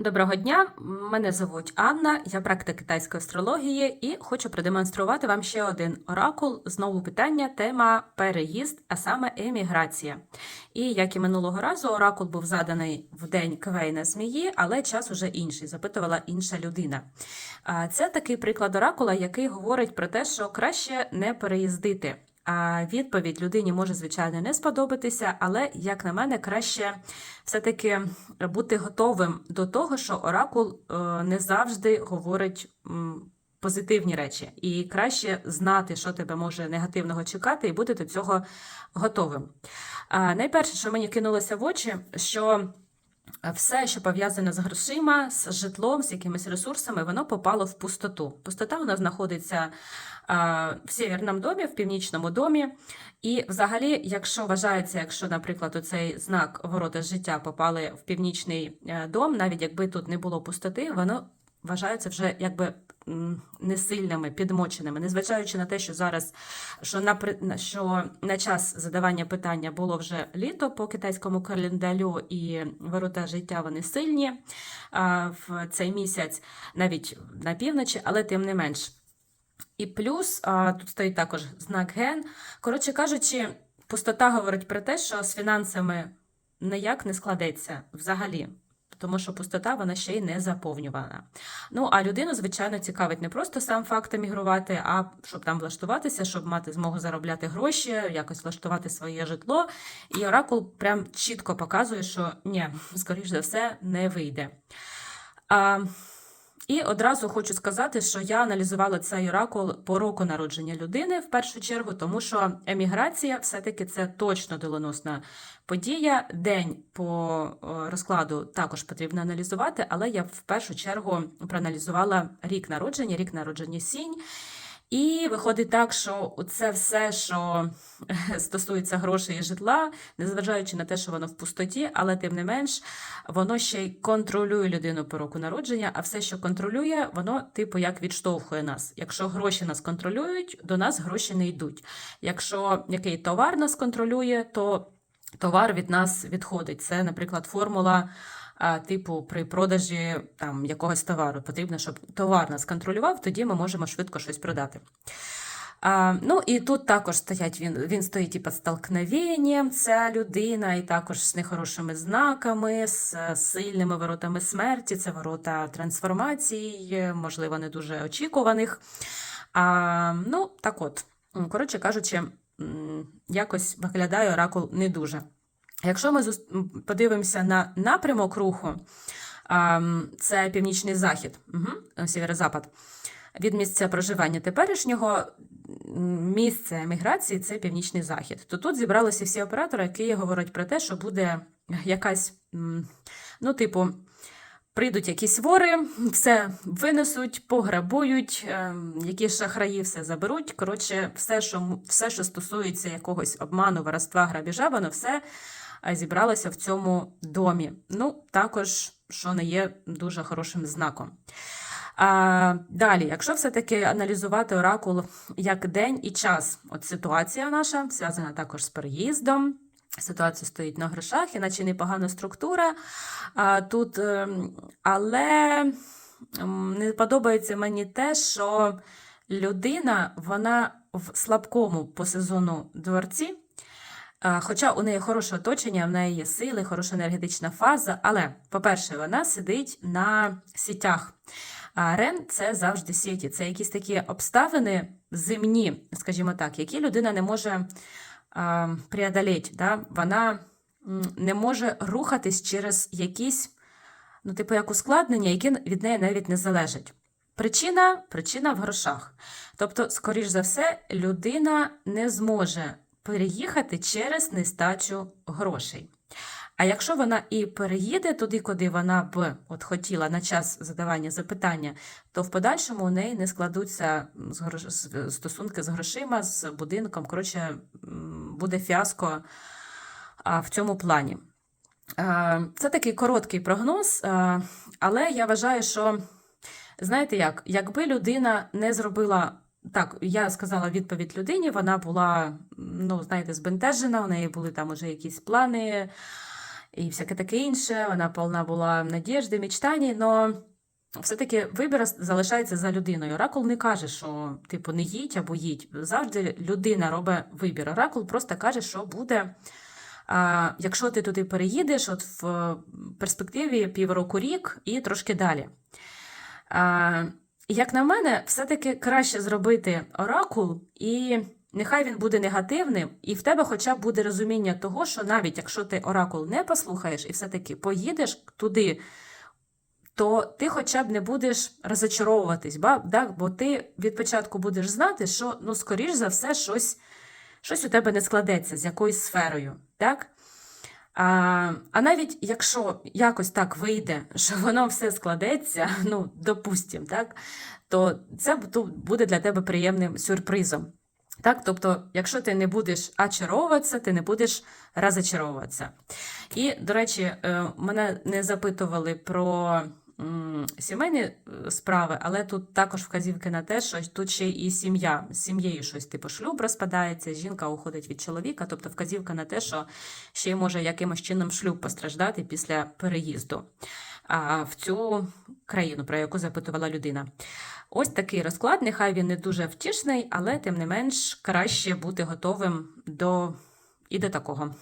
Доброго дня, мене звуть Анна, я практик китайської астрології і хочу продемонструвати вам ще один оракул. Знову питання, тема переїзд, а саме еміграція. І як і минулого разу, оракул був заданий в день Квейна змії, але час уже інший, запитувала інша людина. Це такий приклад оракула, який говорить про те, що краще не переїздити. Відповідь людині може, звичайно, не сподобатися, але, як на мене, краще все-таки бути готовим до того, що оракул е, не завжди говорить позитивні речі, і краще знати, що тебе може негативного чекати, і бути до цього готовим. Найперше, що мені кинулося в очі, що все, що пов'язане з грошима, з житлом, з якимись ресурсами, воно попало в пустоту. Пустота вона знаходиться а, в сєвєрному домі, в північному домі. І взагалі, якщо вважається, якщо, наприклад, цей знак ворота життя попали в північний е, дом, навіть якби тут не було пустоти, воно вважається вже якби несильними, підмоченими, незважаючи на те, що зараз що на, що на час задавання питання було вже літо по китайському календарю, і ворота життя вони сильні в цей місяць, навіть на півночі, але тим не менш. І плюс тут стоїть також знак ген. Коротше кажучи, пустота говорить про те, що з фінансами ніяк не складеться взагалі. Тому що пустота вона ще й не заповнювана. Ну а людину, звичайно, цікавить не просто сам факт емігрувати, а щоб там влаштуватися, щоб мати змогу заробляти гроші, якось влаштувати своє житло. І оракул прям чітко показує, що ні, скоріш за все, не вийде. А, і одразу хочу сказати, що я аналізувала цей оракул по року народження людини в першу чергу, тому що еміграція все-таки це точно доленосна подія. День по е, розкладу також потрібно аналізувати, але я в першу чергу проаналізувала рік народження, рік народження сінь. І виходить так, що це все, що стосується грошей і житла, незважаючи на те, що воно в пустоті, але тим не менш, воно ще й контролює людину по року народження, а все, що контролює, воно типу як відштовхує нас. Якщо гроші нас контролюють, до нас гроші не йдуть. Якщо який товар нас контролює, то товар від нас відходить. Це, наприклад, формула. Типу, при продажі там якогось товару потрібно, щоб товар нас контролював, тоді ми можемо швидко щось продати. А, ну і тут також стоять він, він стоїть і під столкновенням, ця людина, і також з нехорошими знаками, з сильними воротами смерті, це ворота трансформацій, можливо, не дуже очікуваних. А, ну, так от, коротше кажучи, якось виглядає оракул не дуже. Якщо ми подивимося на напрямок руху, це північний захід, угу, сєвєрозапад, від місця проживання теперішнього м, місце еміграції це північний захід. То тут зібралися всі оператори, які говорять про те, що буде якась, ну, типу, прийдуть якісь вори, все винесуть, пограбують, ем, які шахраї все заберуть. Коротше, все, що, все, що стосується якогось обману, воровства, грабіжа, воно все зібралося в цьому домі. Ну, також, що не є дуже хорошим знаком. А, далі, якщо все-таки аналізувати оракул як день і час, от ситуація наша зв'язана також з переїздом. Ситуація стоїть на грошах, іначе непогана структура. А, тут, ем, але не подобається мені те, що людина вона в слабкому по сезону дворці. Хоча у неї хороше оточення, в неї є сили, хороша енергетична фаза. Але, по-перше, вона сидить на сітях. А Рен це завжди сіті. Це якісь такі обставини земні, скажімо так, які людина не може преодолеть. Да? Вона не може рухатись через якісь, ну, типу, як ускладнення, які від неї навіть не залежать. Причина, причина в грошах. Тобто, скоріш за все, людина не зможе переїхати через нестачу грошей. А якщо вона і переїде туди, куди вона б от хотіла на час задавання запитання, то в подальшому у неї не складуться стосунки з грошима, з будинком. Коротше, буде фіаско в цьому плані. Це такий короткий прогноз, але я вважаю, що знаєте як, якби людина не зробила. Так, я сказала відповідь людині, вона була, ну, знаєте, збентежена, у неї були там уже якісь плани, і всяке таке інше. Вона повна була надіжди, мечтаний, но все-таки вибір залишається за людиною. Оракул не каже, що типу не їдь або їдь. Завжди людина робить вибір. Оракул просто каже, що буде. А, якщо ти туди переїдеш, от в перспективі півроку рік і трошки далі. А, як на мене, все-таки краще зробити оракул, і нехай він буде негативним, і в тебе хоча б буде розуміння того, що навіть якщо ти оракул не послухаєш і все-таки поїдеш туди, то ти хоча б не будеш розочаровуватись, да? бо ти від початку будеш знати, що, ну, скоріш за все, щось, щось у тебе не складеться з якоюсь сферою. Так? А, а навіть якщо якось так вийде, що воно все складеться, ну, допустим, так, то це буде для тебе приємним сюрпризом. Так, тобто, якщо ти не будеш очаровуватися, ти не будеш розочаровуватися. І, до речі, е, мене не запитували про сімейні е, справи, але тут також вказівки на те, що тут ще і сім'я. З сім'єю щось типу шлюб розпадається, жінка уходить від чоловіка, тобто вказівка на те, що ще й може якимось чином шлюб постраждати після переїзду в цю країну, про яку запитувала людина. Ось такий розклад. Нехай він не дуже втішний, але тим не менш краще бути готовим до і до такого.